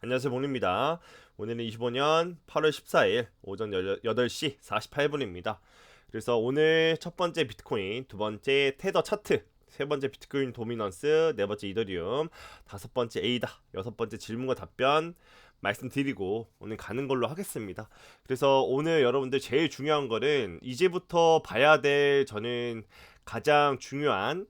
안녕하세요 봉입니다. 오늘은 25년 8월 14일 오전 8시 48분입니다. 그래서 오늘 첫 번째 비트코인 두 번째 테더 차트 세 번째 비트코인 도미넌스 네 번째 이더리움 다섯 번째 에이다 여섯 번째 질문과 답변 말씀드리고 오늘 가는 걸로 하겠습니다. 그래서 오늘 여러분들 제일 중요한 거는 이제부터 봐야 될 저는 가장 중요한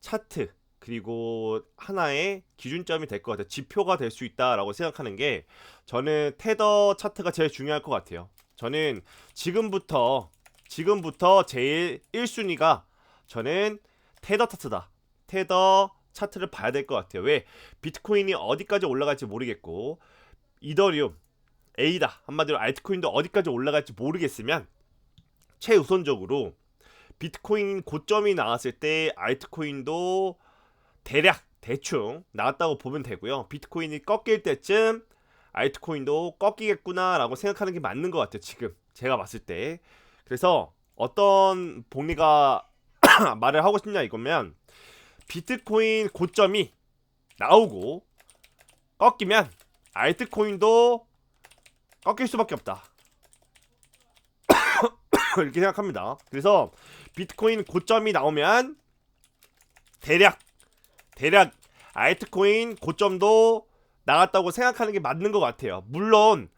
차트 그리고 하나의 기준점이 될 것 같아요. 지표가 될 수 있다라고 생각하는 게 저는 테더 차트가 제일 중요할 것 같아요. 저는 지금부터 지금부터 제일 1순위가 저는 테더 차트다. 테더 차트를 봐야 될 것 같아요. 왜? 비트코인이 어디까지 올라갈지 모르겠고 이더리움, 에이다 한마디로 알트코인도 어디까지 올라갈지 모르겠으면 최우선적으로 비트코인 고점이 나왔을 때 알트코인도 대략 대충 나왔다고 보면 되고요. 비트코인이 꺾일 때쯤 알트코인도 꺾이겠구나라고 생각하는 게 맞는 것 같아요. 지금 제가 봤을 때. 그래서 어떤 복리가 말을 하고 싶냐 이거면 비트코인 고점이 나오고 꺾이면 알트코인도 꺾일 수밖에 없다. 이렇게 생각합니다. 그래서 비트코인 고점이 나오면 대략 대략 알트코인 고점도 나갔다고 생각하는 게 맞는 것 같아요. 물론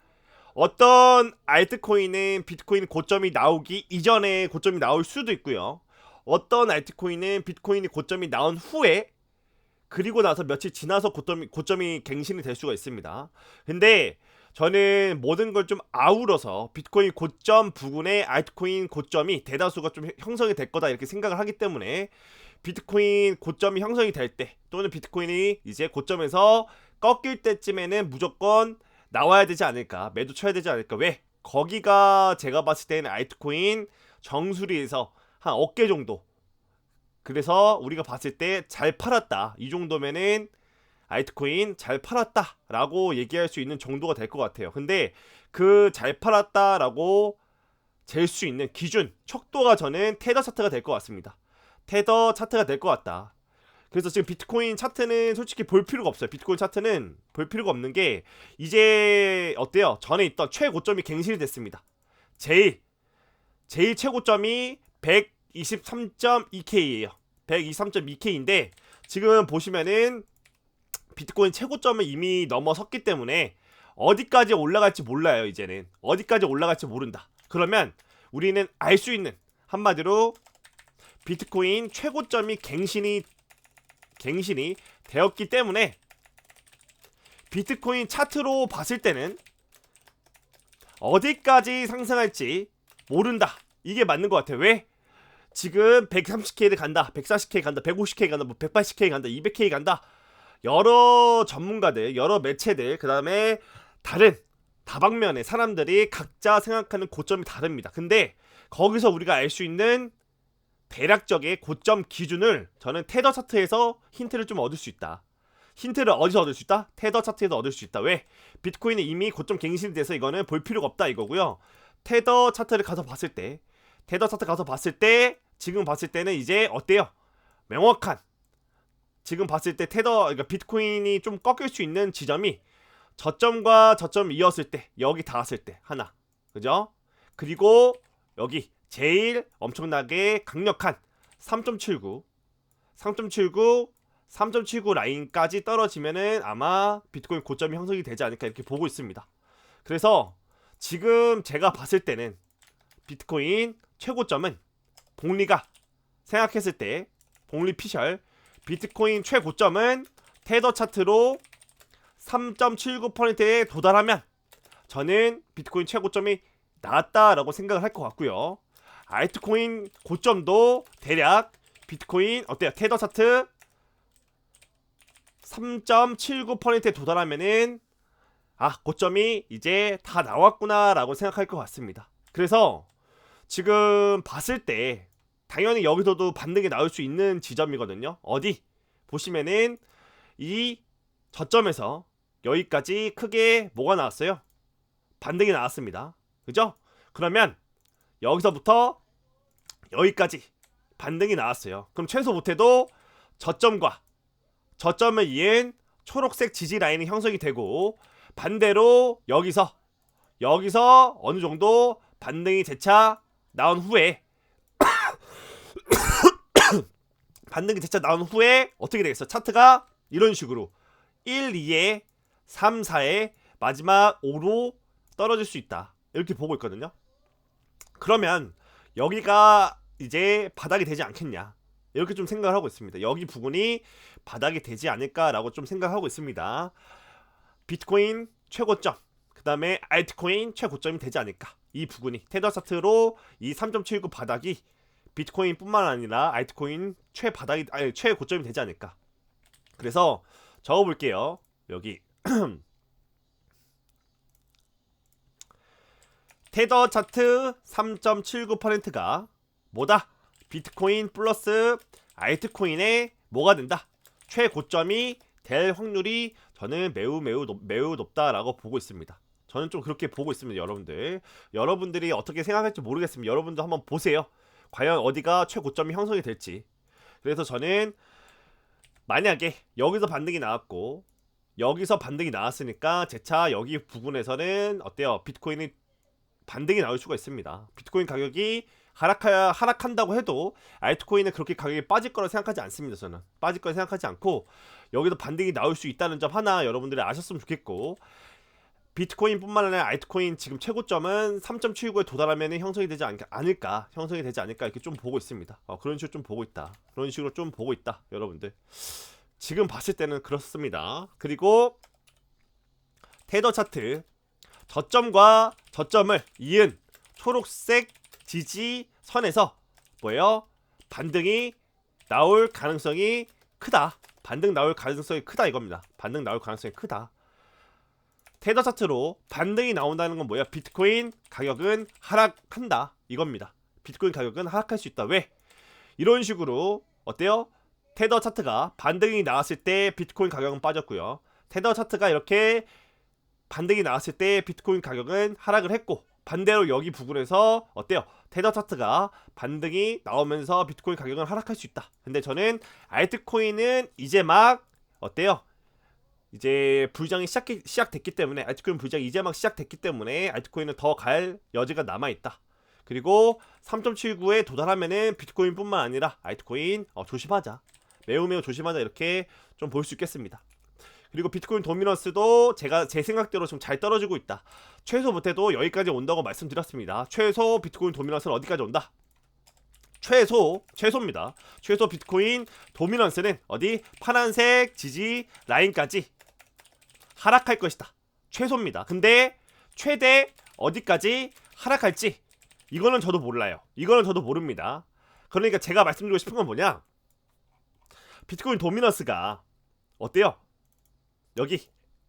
어떤 알트코인은 비트코인 고점이 나오기 이전에 고점이 나올 수도 있고요. 어떤 알트코인은 비트코인이 고점이 나온 후에 그리고 나서 며칠 지나서 고점이, 고점이 갱신이 될 수가 있습니다. 근데 저는 모든 걸 좀 아우러서 비트코인 고점 부근에 알트코인 고점이 대다수가 좀 형성이 될 거다 이렇게 생각을 하기 때문에 비트코인 고점이 형성이 될 때 또는 비트코인이 이제 고점에서 꺾일 때쯤에는 무조건 나와야 되지 않을까 매도 쳐야 되지 않을까 왜 거기가 제가 봤을 때는 알트코인 정수리에서 한 어깨 정도 그래서 우리가 봤을 때 잘 팔았다 이 정도면은 알트코인 잘 팔았다 라고 얘기할 수 있는 정도가 될 것 같아요. 근데 그 잘 팔았다 라고 잴 수 있는 기준 척도가 저는 테더 차트가 될 것 같습니다. 테더 차트가 될 것 같다. 그래서 지금 비트코인 차트는 솔직히 볼 필요가 없어요. 비트코인 차트는 볼 필요가 없는 게 이제 어때요? 전에 있던 최고점이 갱신이 됐습니다. 제일 제일 최고점이 123.2K예요. 123.2K인데 지금 보시면은 비트코인 최고점을 이미 넘어섰기 때문에 어디까지 올라갈지 몰라요, 이제는. 어디까지 올라갈지 모른다. 그러면 우리는 알 수 있는 한마디로 비트코인 최고점이 갱신이 갱신이 되었기 때문에 비트코인 차트로 봤을 때는 어디까지 상승할지 모른다. 이게 맞는 것 같아요. 왜? 지금 130K를 간다, 140K 간다, 150K 간다, 뭐 180K 간다, 200K 간다. 여러 전문가들, 여러 매체들, 그 다음에 다른 다방면의 사람들이 각자 생각하는 고점이 다릅니다. 근데 거기서 우리가 알 수 있는 대략적의 고점 기준을 저는 테더 차트에서 힌트를 좀 얻을 수 있다. 힌트를 어디서 얻을 수 있다? 테더 차트에서 얻을 수 있다. 왜? 비트코인이 이미 고점 갱신이 돼서 이거는 볼 필요가 없다 이거고요. 테더 차트를 가서 봤을 때, 테더 차트 가서 봤을 때, 지금 봤을 때는 이제 어때요? 명확한 지금 봤을 때 테더 그러니까 비트코인이 좀 꺾일 수 있는 지점이 저점과 저점 이었을 때 여기 닿았을 때 하나 그죠? 그리고 여기 제일 엄청나게 강력한 3.79 3.79 3.79 라인까지 떨어지면은 아마 비트코인 고점이 형성이 되지 않을까 이렇게 보고 있습니다. 그래서 지금 제가 봤을 때는 비트코인 최고점은 복리가 생각했을 때 복리 피셜 비트코인 최고점은 테더 차트로 3.79%에 도달하면 저는 비트코인 최고점이 나왔다라고 생각을 할 것 같고요. 알트코인 고점도 대략 비트코인 어때요? 테더 차트 3.79%에 도달하면은 아 고점이 이제 다 나왔구나 라고 생각할 것 같습니다. 그래서 지금 봤을 때 당연히 여기서도 반등이 나올 수 있는 지점이거든요. 어디 보시면은 이 저점에서 여기까지 크게 뭐가 나왔어요? 반등이 나왔습니다. 그죠? 그러면 여기서부터 여기까지 반등이 나왔어요. 그럼 최소 못해도 저점과 저점을 이은 초록색 지지 라인이 형성이 되고 반대로 여기서 여기서 어느 정도 반등이 재차 나온 후에 반등이 재차 나온 후에 어떻게 되겠어? 차트가 이런 식으로 1, 2에 3, 4에 마지막 5로 떨어질 수 있다. 이렇게 보고 있거든요. 그러면 여기가 이제 바닥이 되지 않겠냐. 이렇게 좀 생각을 하고 있습니다. 여기 부분이 바닥이 되지 않을까라고 좀 생각하고 있습니다. 비트코인 최고점, 그 다음에 알트코인 최고점이 되지 않을까. 이 부분이 테더 차트로 이 3.79 바닥이 비트코인뿐만 아니라 알트코인 최바닥이 아니 최고점이 되지 않을까. 그래서 적어 볼게요. 여기 테더 차트 3.79%가 뭐다? 비트코인 플러스 알트코인의 뭐가 된다? 최고점이 될 확률이 저는 매우 매우 높, 매우 높다라고 보고 있습니다. 저는 좀 그렇게 보고 있습니다, 여러분들. 여러분들이 어떻게 생각할지 모르겠습니다. 여러분도 한번 보세요. 과연 어디가 최고점이 형성이 될지. 그래서 저는 만약에 여기서 반등이 나왔고 여기서 반등이 나왔으니까 제 차 여기 부분에서는 어때요? 비트코인이 반등이 나올 수가 있습니다. 비트코인 가격이 하락하, 하락한다고 해도 알트코인은 그렇게 가격이 빠질 거라 생각하지 않습니다. 저는 빠질 거라 생각하지 않고 여기서 반등이 나올 수 있다는 점 하나 여러분들이 아셨으면 좋겠고 비트코인뿐만 아니라 알트코인 지금 최고점은 3.79에 도달하면 형성이 되지 않, 않을까 형성이 되지 않을까 이렇게 좀 보고 있습니다. 어, 그런 식으로 좀 보고 있다. 그런 식으로 좀 보고 있다, 여러분들. 지금 봤을 때는 그렇습니다. 그리고 테더 차트 저점과 저점을 이은 초록색 지지 선에서 뭐예요? 반등이 나올 가능성이 크다. 반등 나올 가능성이 크다 이겁니다. 반등 나올 가능성이 크다. 테더 차트로 반등이 나온다는 건 뭐야? 비트코인 가격은 하락한다 이겁니다. 비트코인 가격은 하락할 수 있다. 왜? 이런 식으로 어때요? 테더 차트가 반등이 나왔을 때 비트코인 가격은 빠졌고요. 테더 차트가 이렇게 반등이 나왔을 때 비트코인 가격은 하락을 했고 반대로 여기 부분에서 어때요? 테더 차트가 반등이 나오면서 비트코인 가격은 하락할 수 있다. 근데 저는 알트코인은 이제 막 어때요? 이제 불장이 시작 시작됐기 때문에 알트코인 불장이 이제 막 시작됐기 때문에 알트코인은 더 갈 여지가 남아 있다. 그리고 3.79에 도달하면은 비트코인뿐만 아니라 알트코인 어, 조심하자. 매우 매우 조심하자 이렇게 좀 볼 수 있겠습니다. 그리고 비트코인 도미넌스도 제가 제 생각대로 좀 잘 떨어지고 있다. 최소 못해도 여기까지 온다고 말씀드렸습니다. 최소 비트코인 도미넌스는 어디까지 온다? 최소 최소입니다. 최소 비트코인 도미넌스는 어디 파란색 지지 라인까지 하락할 것이다. 최소입니다. 근데 최대 어디까지 하락할지 이거는 저도 몰라요. 이거는 저도 모릅니다. 그러니까 제가 말씀드리고 싶은 건 뭐냐? 비트코인 도미넌스가 어때요? 여기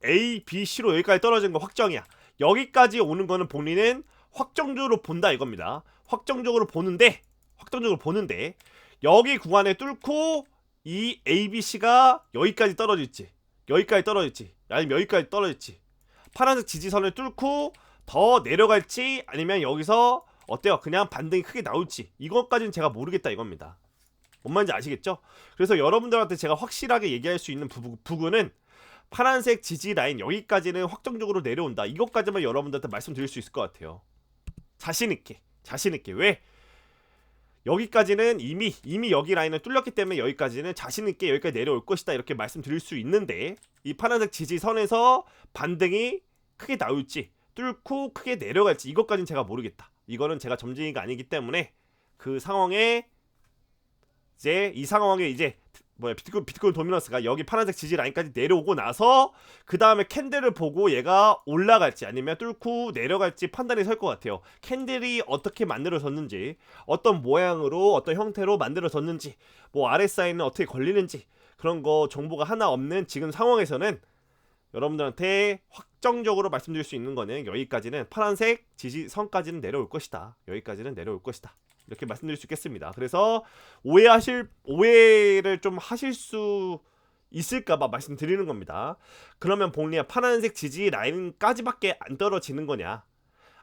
A, B, C로 여기까지 떨어진 거 확정이야. 여기까지 오는 거는 본인은 확정적으로 본다 이겁니다. 확정적으로 보는데 확정적으로 보는데 여기 구간에 뚫고 이 A, B, C가 여기까지 떨어질지 여기까지 떨어질지 아니면 여기까지 떨어질지 파란색 지지선을 뚫고 더 내려갈지 아니면 여기서 어때요? 그냥 반등이 크게 나올지 이것까지는 제가 모르겠다 이겁니다. 뭔 말인지 아시겠죠? 그래서 여러분들한테 제가 확실하게 얘기할 수 있는 부, 부분은 파란색 지지 라인 여기까지는 확정적으로 내려온다. 이것까지만 여러분들한테 말씀드릴 수 있을 것 같아요. 자신 있게, 자신 있게 왜? 여기까지는 이미 이미 여기 라인을 뚫렸기 때문에 여기까지는 자신 있게 여기까지 내려올 것이다 이렇게 말씀드릴 수 있는데 이 파란색 지지선에서 반등이 크게 나올지 뚫고 크게 내려갈지 이것까지는 제가 모르겠다. 이거는 제가 점쟁이가 아니기 때문에 그 상황에 이제 이 상황에 이제 뭐야 비트코인, 비트코인 도미넌스가 여기 파란색 지지 라인까지 내려오고 나서 그 다음에 캔들을 보고 얘가 올라갈지 아니면 뚫고 내려갈지 판단이 설 것 같아요. 캔들이 어떻게 만들어졌는지 어떤 모양으로 어떤 형태로 만들어졌는지 뭐 RSI는 어떻게 걸리는지 그런 거 정보가 하나 없는 지금 상황에서는 여러분들한테 확정적으로 말씀드릴 수 있는 거는 여기까지는 파란색 지지선까지는 내려올 것이다. 여기까지는 내려올 것이다. 이렇게 말씀드릴 수 있겠습니다. 그래서 오해하실 오해를 좀 하실 수 있을까봐 말씀드리는 겁니다. 그러면 복리야 파란색 지지 라인까지밖에 안 떨어지는 거냐?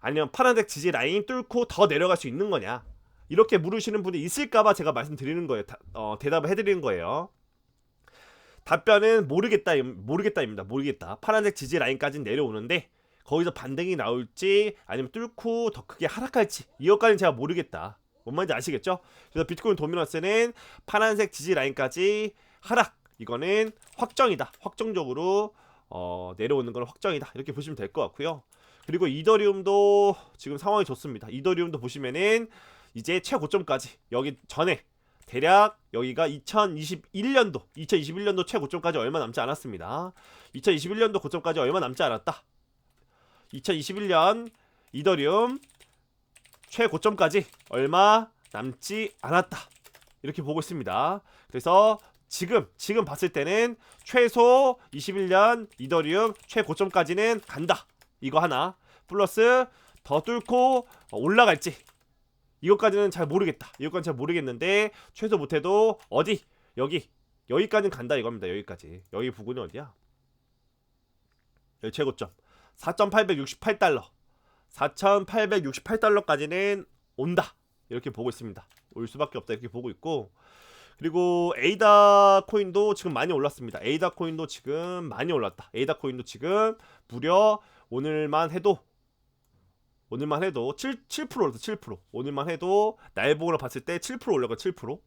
아니면 파란색 지지 라인 뚫고 더 내려갈 수 있는 거냐? 이렇게 물으시는 분이 있을까봐 제가 말씀드리는 거예요. 다, 어, 대답을 해드리는 거예요. 답변은 모르겠다 모르겠다입니다. 모르겠다. 파란색 지지 라인까지는 내려오는데 거기서 반등이 나올지 아니면 뚫고 더 크게 하락할지 이것까지는 제가 모르겠다. 뭔 말인지 아시겠죠? 그래서 비트코인 도미너스는 파란색 지지 라인까지 하락 이거는 확정이다. 확정적으로 어, 내려오는 건 확정이다. 이렇게 보시면 될 것 같고요. 그리고 이더리움도 지금 상황이 좋습니다. 이더리움도 보시면은 이제 최고점까지 여기 전에 대략 여기가 2021년도 2021년도 최고점까지 얼마 남지 않았습니다. 2021년도 고점까지 얼마 남지 않았다. 2021년 이더리움 최고점까지 얼마 남지 않았다. 이렇게 보고 있습니다. 그래서 지금 지금 봤을 때는 최소 21년 이더리움 최고점까지는 간다. 이거 하나 플러스 더 뚫고 올라갈지 이것까지는 잘 모르겠다. 이것까지는 잘 모르겠는데 최소 못해도 어디 여기 여기까지는 간다 이겁니다. 여기까지 여기 부근이 어디야? 여기 최고점 4,868달러 4,868달러까지는 온다 이렇게 보고 있습니다. 올 수밖에 없다 이렇게 보고 있고 그리고 에이다 코인도 지금 많이 올랐습니다. 에이다 코인도 지금 많이 올랐다. 에이다 코인도 지금 무려 오늘만 해도 오늘만 해도 7, 7% 올랐어 7% 오늘만 해도 날봉으로 봤을 때 7% 올라가 7%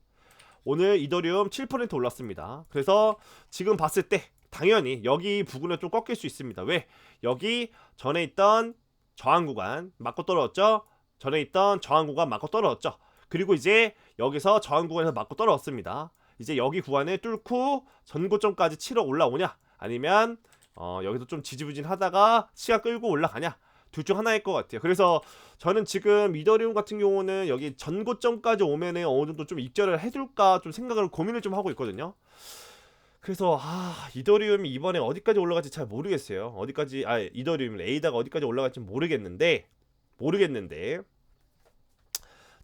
오늘 이더리움 7% 올랐습니다. 그래서 지금 봤을 때 당연히 여기 부근에 좀 꺾일 수 있습니다. 왜? 여기 전에 있던 저항 구간 맞고 떨어졌죠? 전에 있던 저항 구간 맞고 떨어졌죠? 그리고 이제 여기서 저항 구간에서 맞고 떨어졌습니다. 이제 여기 구간을 뚫고 전고점까지 치러 올라오냐? 아니면 어, 여기서 좀 지지부진하다가 시간 끌고 올라가냐? 둘 중 하나일 것 같아요. 그래서 저는 지금 이더리움 같은 경우는 여기 전고점까지 오면은 어느 정도 좀 입절을 해둘까 좀 생각을 고민을 좀 하고 있거든요. 그래서 아 이더리움이 이번에 어디까지 올라갈지 잘 모르겠어요. 어디까지 아 이더리움 에이다가 어디까지 올라갈지 모르겠는데 모르겠는데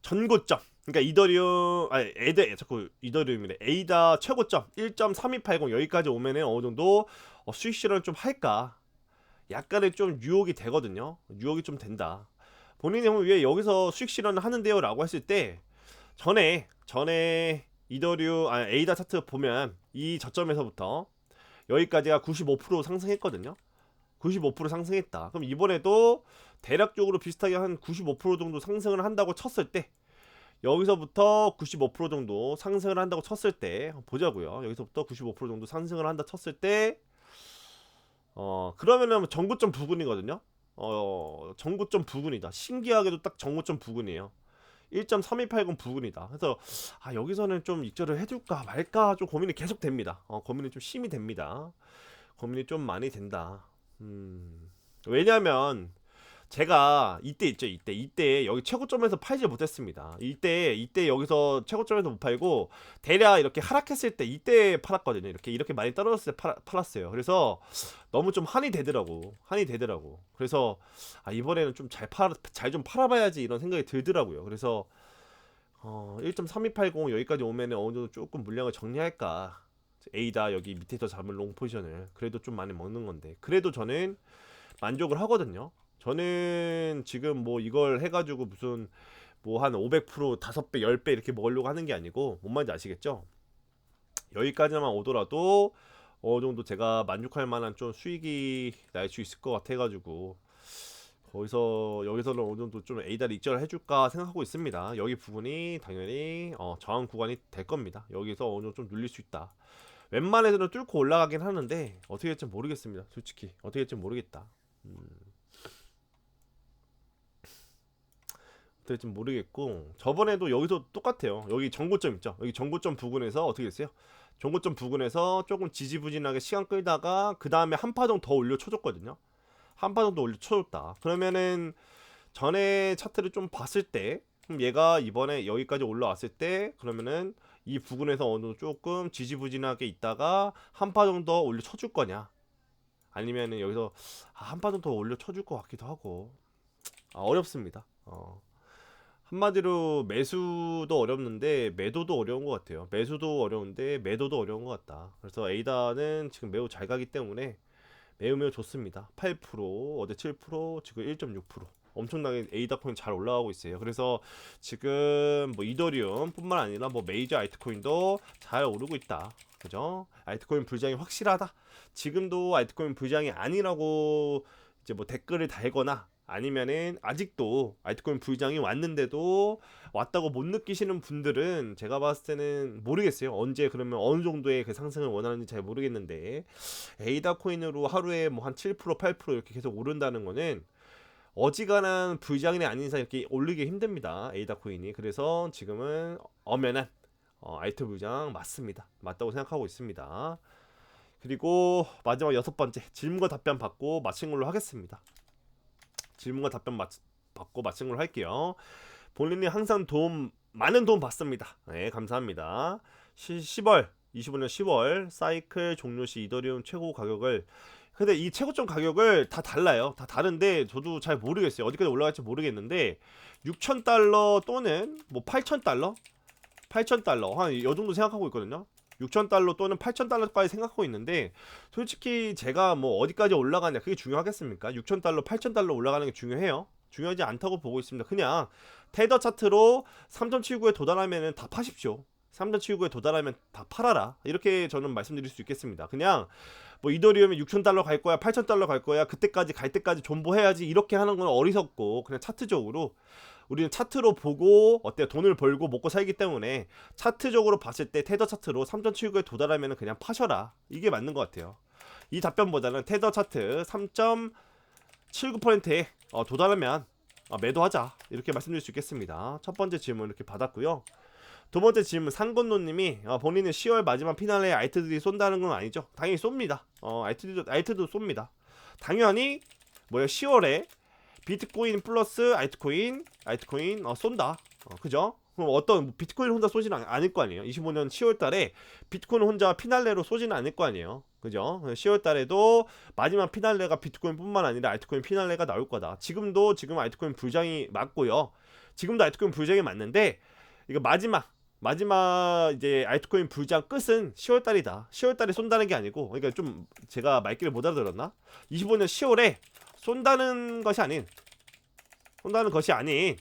전고점 그러니까 이더리움 아니 에드 자꾸 이더리움이래 에이다 최고점 1.3280 여기까지 오면은 어느 정도 어, 실현을 좀 할까 약간의 좀 유혹이 되거든요. 유혹이 좀 된다. 본인이 보면 왜 여기서 수익 실현을 하는데요라고 했을 때 전에 전에 이더리움 아 에이다 차트 보면 이 저점에서부터 여기까지가 95% 상승했거든요. 95% 상승했다. 그럼 이번에도 대략적으로 비슷하게 한 95% 정도 상승을 한다고 쳤을 때 여기서부터 95% 정도 상승을 한다고 쳤을 때 보자고요. 여기서부터 95% 정도 상승을 한다 쳤을 때 어, 그러면은 정고점 부근이거든요. 어, 정고점 부근이다. 신기하게도 딱 정고점 부근이에요. 1.3280 부근이다. 그래서 아, 여기서는 좀 입절을 해줄까 말까 좀 고민이 계속 됩니다. 어, 고민이 좀 심이 됩니다. 고민이 좀 많이 된다. 음, 왜냐면 제가 이때 있죠 이때. 이때 여기 최고점에서 팔지 못했습니다. 이때 이때 여기서 최고점에서 못 팔고 대략 이렇게 하락했을 때 이때 팔았거든요. 이렇게 이렇게 많이 떨어졌을 때 팔, 팔았어요. 그래서 너무 좀 한이 되더라고. 한이 되더라고. 그래서 아 이번에는 좀 잘 팔 잘 좀 팔아봐야지 이런 생각이 들더라고요. 그래서 어 1.3280 여기까지 오면은 어느 정도 조금 물량을 정리할까? 에이다 여기 밑에서 잡은 롱 포지션을. 그래도 좀 많이 먹는 건데. 그래도 저는 만족을 하거든요 저는 지금 뭐 이걸 해가지고 무슨 뭐 한 500% 5배 10배 이렇게 먹으려고 하는 게 아니고 뭔 말인지 아시겠죠? 여기까지만 오더라도 어느 정도 제가 만족할 만한 좀 수익이 날 수 있을 것 같아가지고 거기서 여기서는 어느 정도 좀 A다리 익절을 해줄까 생각하고 있습니다. 여기 부분이 당연히 어, 저항 구간이 될 겁니다. 여기서 어느 정도 좀 눌릴 수 있다. 웬만해서는 뚫고 올라가긴 하는데 어떻게 될지 모르겠습니다. 솔직히 어떻게 될지 모르겠다. 음. 될지 모르겠고 저번에도 여기서 똑같아요. 여기 정고점 있죠. 여기 정고점 부근에서 어떻게 됐어요? 정고점 부근에서 조금 지지부진하게 시간 끌다가 그 다음에 한 파동 더 올려 쳐줬거든요. 한 파동 더 올려 쳐줬다. 그러면은 전에 차트를 좀 봤을 때 얘가 이번에 여기까지 올라왔을 때 그러면은 이 부근에서 어느 정도 조금 지지부진하게 있다가 한 파동 더 올려 쳐줄 거냐? 아니면은 여기서 아, 한 파동 더 올려 쳐줄 것 같기도 하고 아, 어렵습니다. 어. 한마디로 매수도 어렵는데 매도도 어려운 것 같아요. 매수도 어려운데 매도도 어려운 것 같다. 그래서 에이다는 지금 매우 잘 가기 때문에 매우 매우 좋습니다. 8% 어제 7% 지금 1.6% 엄청나게 에이다 코인 잘 올라가고 있어요. 그래서 지금 뭐 이더리움뿐만 아니라 뭐 메이저 알트코인도 잘 오르고 있다. 그죠? 알트코인 불장이 확실하다. 지금도 알트코인 불장이 아니라고 이제 뭐 댓글을 달거나 아니면은 아직도 알트코인 불장이 왔는데도 왔다고 못 느끼시는 분들은 제가 봤을 때는 모르겠어요. 언제 그러면 어느 정도의 그 상승을 원하는지 잘 모르겠는데 에이다 코인으로 하루에 뭐 한 7% 8% 이렇게 계속 오른다는 거는 어지간한 불장이 아닌 이상 이렇게 올리기 힘듭니다. 에이다 코인이. 그래서 지금은 엄연한 어, 알트 불장 맞습니다. 맞다고 생각하고 있습니다. 그리고 마지막 여섯 번째 질문과 답변 받고 마친 걸로 하겠습니다. 질문과 답변 맞, 받고 마친 걸로 할게요. 본인이 항상 도움 많은 도움 받습니다. 네, 감사합니다. 시, 10월 25년 10월 사이클 종료 시 이더리움 최고 가격을 근데 이 최고점 가격을 다 달라요. 다 다른데 저도 잘 모르겠어요. 어디까지 올라갈지 모르겠는데 6천 달러 또는 뭐 8천 달러, 8천 달러 한 이 정도 생각하고 있거든요. 6천 달러 또는 8천 달러까지 생각하고 있는데 솔직히 제가 뭐 어디까지 올라가냐 그게 중요하겠습니까? 6천 달러, 8천 달러 올라가는 게 중요해요. 중요하지 않다고 보고 있습니다. 그냥 테더 차트로 3.79에 도달하면은 다 파십시오. 3.79에 도달하면 다 팔아라. 이렇게 저는 말씀드릴 수 있겠습니다. 그냥 뭐 이더리움이 6천 달러 갈 거야, 8천 달러 갈 거야, 그때까지 갈 때까지 존버해야지 이렇게 하는 건 어리석고 그냥 차트적으로 우리는 차트로 보고 어때 돈을 벌고 먹고 살기 때문에 차트적으로 봤을 때 테더 차트로 3.79에 도달하면 그냥 파셔라. 이게 맞는 것 같아요. 이 답변보다는 테더 차트 3.79%에 어, 도달하면 어, 매도하자 이렇게 말씀드릴 수 있겠습니다. 첫 번째 질문 이렇게 받았고요. 두 번째 질문 상건노님이 어, 본인은 10월 마지막 피날레에 알트들이 쏜다는 건 아니죠? 당연히 쏩니다. 어, 알트도 알트도 쏩니다. 당연히 뭐야 10월에 비트코인 플러스 알트코인 알트코인 어, 쏜다. 어, 그죠? 그럼 어떤 비트코인 혼자 쏘지는 않- 않을 거 아니에요. 25년 10월 달에 비트코인 혼자 피날레로 쏘지는 않을 거 아니에요. 그죠? 10월 달에도 마지막 피날레가 비트코인뿐만 아니라 알트코인 피날레가 나올 거다. 지금도 지금 알트코인 불장이 맞고요. 지금도 알트코인 불장이 맞는데 이거 마지막 마지막 이제 알트코인 불장 끝은 10월 달이다. 10월 달에 쏜다는 게 아니고 그러니까 좀 제가 말귀를 못 알아들었나? 25년 10월에 쏜다는 것이 아닌 쏜다는 것이 아닌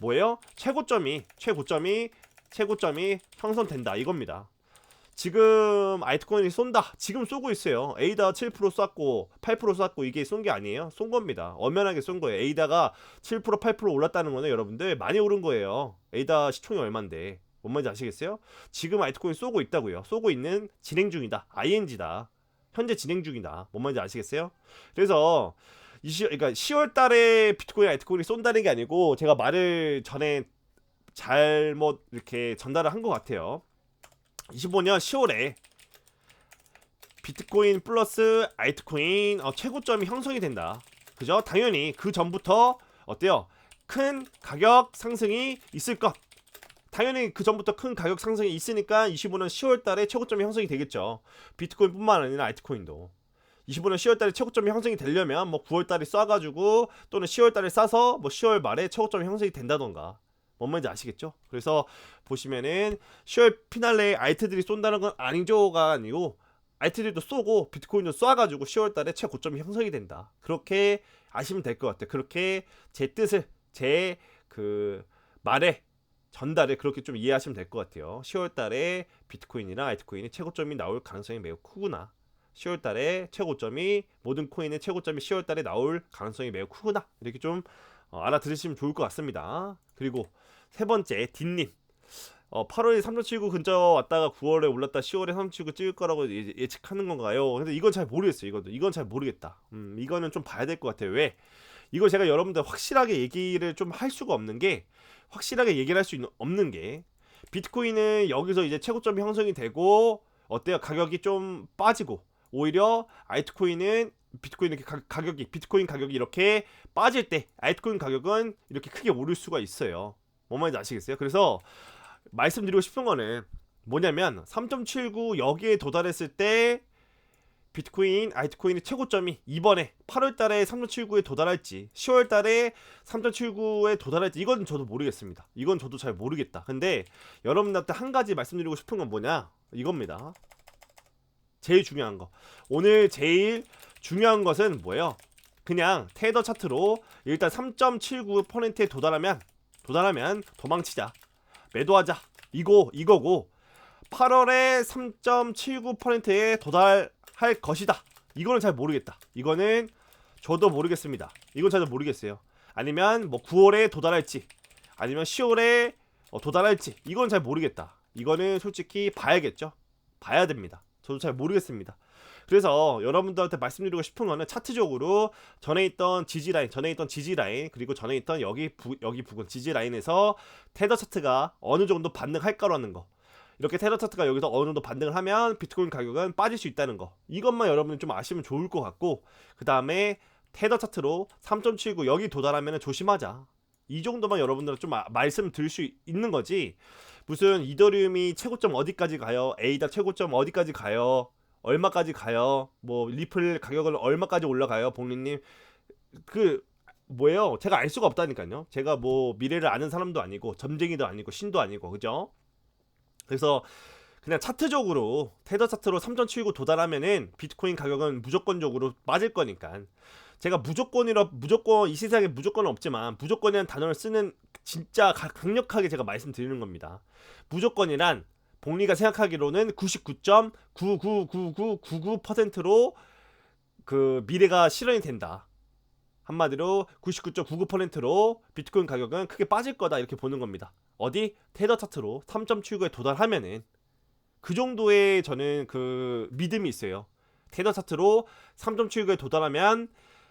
뭐예요? 최고점이 최고점이 최고점이 형성된다 이겁니다. 지금 알트코인이 쏜다. 지금 쏘고 있어요. 에이다 7% 쐈고 8% 쐈고 이게 쏜 게 아니에요. 쏜 겁니다. 엄연하게 쏜 거예요. 에이다가 7% 8% 올랐다는 거는 여러분들 많이 오른 거예요. 에이다 시총이 얼만데. 뭔 말인지 아시겠어요? 지금 알트코인 쏘고 있다고요. 쏘고 있는 진행 중이다. ING다. 현재 진행 중이다. 뭔 말인지 아시겠어요? 그래서 20, 그러니까 10월 달에 비트코인 알트코인이 쏜다는 게 아니고 제가 말을 전에 잘못 이렇게 전달을 한 것 같아요. 25년 10월에 비트코인 플러스 알트코인 어, 최고점이 형성이 된다. 그죠? 당연히 그 전부터 어때요? 큰 가격 상승이 있을 것. 당연히 그 전부터 큰 가격 상승이 있으니까 25년 10월 달에 최고점이 형성이 되겠죠. 비트코인뿐만 아니라 알트코인도. 25년 10월 달에 최고점이 형성이 되려면 뭐 9월 달에 쏴가지고 또는 10월 달에 싸서 뭐 10월 말에 최고점이 형성이 된다던가. 뭔 말인지 아시겠죠? 그래서 보시면은 10월 피날레에 알트들이 쏜다는 건 아니죠가 아니고 알트들도 쏘고 비트코인도 쏴가지고 10월 달에 최고점이 형성이 된다. 그렇게 아시면 될 것 같아요. 그렇게 제 뜻을 제 그 말에 전달을 그렇게 좀 이해하시면 될 것 같아요. 10월 달에 비트코인이나 알트코인이 최고점이 나올 가능성이 매우 크구나. 10월 달에 최고점이 모든 코인의 최고점이 10월 달에 나올 가능성이 매우 크구나. 이렇게 좀 어, 알아들으시면 좋을 것 같습니다. 그리고 세 번째 딘님. 어, 8월에 3.79 근처 왔다가 9월에 올랐다 10월에 3.79 찍을 거라고 예- 예측하는 건가요? 근데 이건 잘 모르겠어요. 이것도 이건 잘 모르겠다. 음, 이거는 좀 봐야 될 것 같아요. 왜? 이거 제가 여러분들 확실하게 얘기를 좀 할 수가 없는 게 확실하게 얘기를 할 수 없는 게 비트코인은 여기서 이제 최고점이 형성이 되고 어때요? 가격이 좀 빠지고 오히려 알트코인은 비트코인 이렇게 가, 가격이 비트코인 가격이 이렇게 빠질 때 알트코인 가격은 이렇게 크게 오를 수가 있어요. 뭔 말인지 아시겠어요? 그래서 말씀드리고 싶은 거는 뭐냐면 3.79 여기에 도달했을 때 비트코인, 알트코인의 최고점이 이번에 8월 달에 3.79에 도달할지 10월 달에 3.79에 도달할지 이건 저도 모르겠습니다. 이건 저도 잘 모르겠다. 근데 여러분들한테 한 가지 말씀드리고 싶은 건 뭐냐? 이겁니다. 제일 중요한 거. 오늘 제일 중요한 것은 뭐예요? 그냥 테더 차트로 일단 3.79%에 도달하면 도달하면 도망치자. 매도하자. 이거 이거고 8월에 3.79%에 도달할 것이다. 이거는 잘 모르겠다. 이거는 저도 모르겠습니다. 이건 잘 모르겠어요. 아니면 뭐 9월에 도달할지 아니면 10월에 어, 도달할지 이건 잘 모르겠다. 이거는 솔직히 봐야겠죠. 봐야 됩니다. 저도 잘 모르겠습니다. 그래서 여러분들한테 말씀드리고 싶은 거는 차트적으로 전에 있던 지지 라인, 전에 있던 지지 라인, 그리고 전에 있던 여기 부, 여기 부근 지지 라인에서 테더 차트가 어느 정도 반등할까라는 거. 이렇게 테더 차트가 여기서 어느 정도 반등을 하면 비트코인 가격은 빠질 수 있다는 거. 이것만 여러분들 좀 아시면 좋을 것 같고 그 다음에 테더 차트로 3.79 여기 도달하면 조심하자. 이 정도만 여러분들은 좀 아, 말씀 드릴 수 있는 거지. 무슨 이더리움이 최고점 어디까지 가요? 에이다 최고점 어디까지 가요? 얼마까지 가요? 뭐 리플 가격을 얼마까지 올라가요? 봉리님 그 뭐예요? 제가 알 수가 없다니까요. 제가 뭐 미래를 아는 사람도 아니고 점쟁이도 아니고 신도 아니고 그죠? 그래서 그냥 차트적으로 테더 차트로 3.79 도달하면은 비트코인 가격은 무조건적으로 빠질 거니까 제가 무조건이라 무조건 이 세상에 무조건은 없지만 무조건이라는 단어를 쓰는 진짜 가- 강력하게 제가 말씀드리는 겁니다. 무조건이란 복리가 생각하기로는 99.999999%로 그 미래가 실현이 된다. 한마디로 99.99%로 비트코인 가격은 크게 빠질 거다 이렇게 보는 겁니다. 어디 테더 차트로 3.79에 도달하면은 그 정도의 저는 그 믿음이 있어요. 테더 차트로 3.79에 도달하면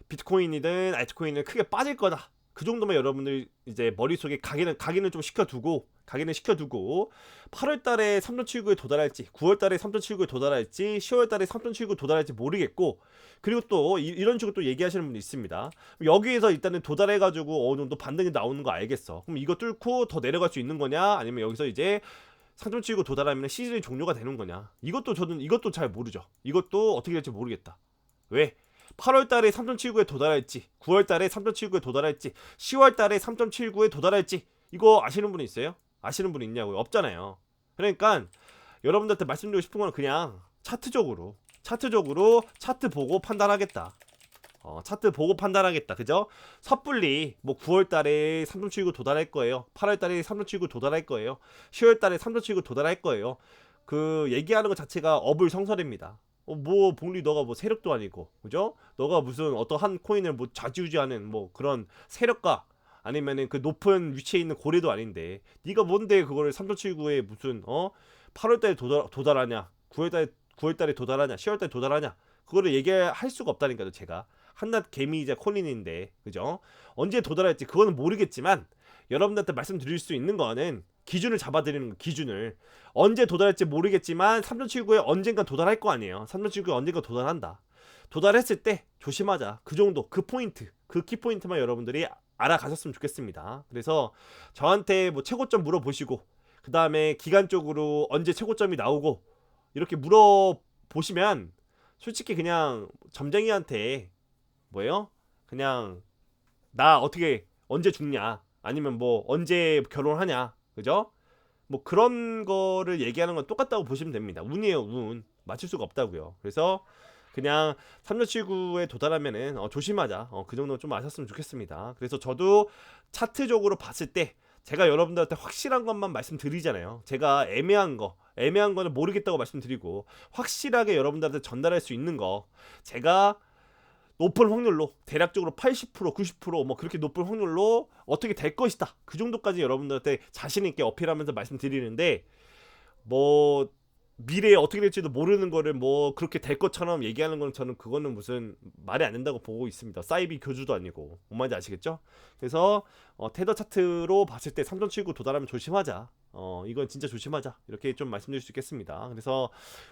비트코인이든 알트코인은 크게 빠질 거다. 그 정도만 여러분들 이제 머릿속에 각인을 각인을 좀 시켜두고 각인을 시켜두고 8월 달에 3.79에 도달할지 9월 달에 3.79에 도달할지 10월 달에 3.79에 도달할지 모르겠고 그리고 또 이, 런 식으로 또 얘기하시는 분이 있습니다. 여기에서 일단은 도달해 가지고 어느 정도 반등이 나오는 거 알겠어. 그럼 이거 뚫고 더 내려갈 수 있는 거냐? 아니면 여기서 이제 3.79 도달하면 시즌이 종료가 되는 거냐? 이것도 저는 이것도 잘 모르죠. 이것도 어떻게 될지 모르겠다. 왜? 8월 달에 3.79에 도달할지, 9월 달에 3.79에 도달할지, 10월 달에 3.79에 도달할지 이거 아시는 분 있어요? 아시는 분 있냐고요? 없잖아요. 그러니까 여러분들한테 말씀드리고 싶은 건 그냥 차트적으로 차트적으로 차트 보고 판단하겠다. 어, 차트 보고 판단하겠다. 그죠? 섣불리 뭐 9월 달에 3.79 도달할 거예요. 8월 달에 3.79 도달할 거예요. 10월 달에 3.79 도달할 거예요. 그 얘기하는 것 자체가 어불성설입니다. 어, 뭐 봉리 너가 뭐 세력도 아니고 그죠? 너가 무슨 어떤 한 코인을 뭐 좌지우지하는 뭐 그런 세력가 아니면은 그 높은 위치에 있는 고래도 아닌데 네가 뭔데 그거를 3.79에 무슨 어 8월달에 도달 도달하냐 9월달에 9월달에 도달하냐 10월달에 도달하냐 그거를 얘기할 수가 없다니까요 제가 한낱 개미이자 코인인데 그죠? 언제 도달할지 그거는 모르겠지만 여러분들한테 말씀드릴 수 있는 거는 기준을 잡아드리는 거 기준을. 언제 도달할지 모르겠지만 3.79에 언젠가 도달할 거 아니에요. 3.79에 언젠가 도달한다. 도달했을 때 조심하자. 그 정도 그 포인트 그 키포인트만 여러분들이 알아가셨으면 좋겠습니다. 그래서 저한테 뭐 최고점 물어보시고 그 다음에 기간적으로 언제 최고점이 나오고 이렇게 물어보시면 솔직히 그냥 점쟁이한테 뭐예요? 그냥 나 어떻게 언제 죽냐? 아니면 뭐 언제 결혼하냐 그죠? 뭐 그런 거를 얘기하는 건 똑같다고 보시면 됩니다. 운이에요 운. 맞출 수가 없다고요. 그래서 그냥 3.79에 도달하면은 어, 조심하자. 어, 그 정도 좀 아셨으면 좋겠습니다. 그래서 저도 차트적으로 봤을 때 제가 여러분들한테 확실한 것만 말씀드리잖아요. 제가 애매한 거 애매한 거는 모르겠다고 말씀드리고 확실하게 여러분들한테 전달할 수 있는 거 제가 높은 확률로 대략적으로 80% 90%뭐 그렇게 높은 확률로 어떻게 될 것이다 그 정도까지 여러분들한테 자신 있게 어필하면서 말씀드리는데 뭐 미래에 어떻게 될지도 모르는 거를 뭐 그렇게 될 것처럼 얘기하는 건 저는 그거는 무슨 말이 안 된다고 보고 있습니다. 사이비 교주도 아니고 뭔 말인지 아시겠죠? 그래서 어, 테더 차트로 봤을 때 3.79 도달하면 조심하자. 어 이건 진짜 조심하자 이렇게 좀 말씀드릴 수 있겠습니다. 그래서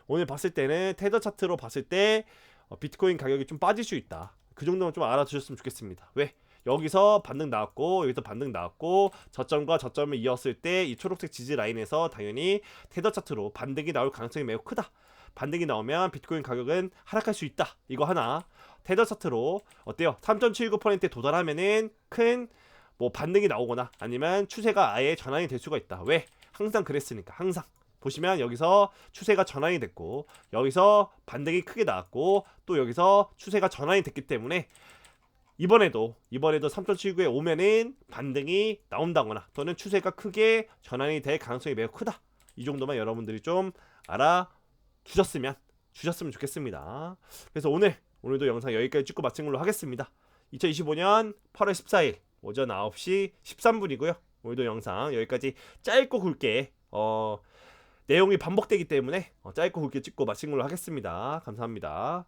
오늘 봤을 때는 테더 차트로 봤을 때 어, 비트코인 가격이 좀 빠질 수 있다. 그 정도는 좀 알아두셨으면 좋겠습니다. 왜? 여기서 반등 나왔고 여기서 반등 나왔고 저점과 저점을 이었을 때 이 초록색 지지 라인에서 당연히 테더 차트로 반등이 나올 가능성이 매우 크다. 반등이 나오면 비트코인 가격은 하락할 수 있다. 이거 하나. 테더 차트로 어때요? 3.79%에 도달하면은 큰 뭐 반등이 나오거나 아니면 추세가 아예 전환이 될 수가 있다. 왜? 항상 그랬으니까. 항상. 보시면 여기서 추세가 전환이 됐고 여기서 반등이 크게 나왔고 또 여기서 추세가 전환이 됐기 때문에 이번에도 이번에도 3.79에 오면은 반등이 나온다거나 또는 추세가 크게 전환이 될 가능성이 매우 크다. 이 정도만 여러분들이 좀 알아 주셨으면 주셨으면 좋겠습니다. 그래서 오늘 오늘도 영상 여기까지 찍고 마친 걸로 하겠습니다. 2025년 8월 14일 오전 9시 13분이고요. 오늘도 영상 여기까지 짧고 굵게 어 내용이 반복되기 때문에 어, 짧고 굵게 찍고 마친 걸로 하겠습니다. 감사합니다.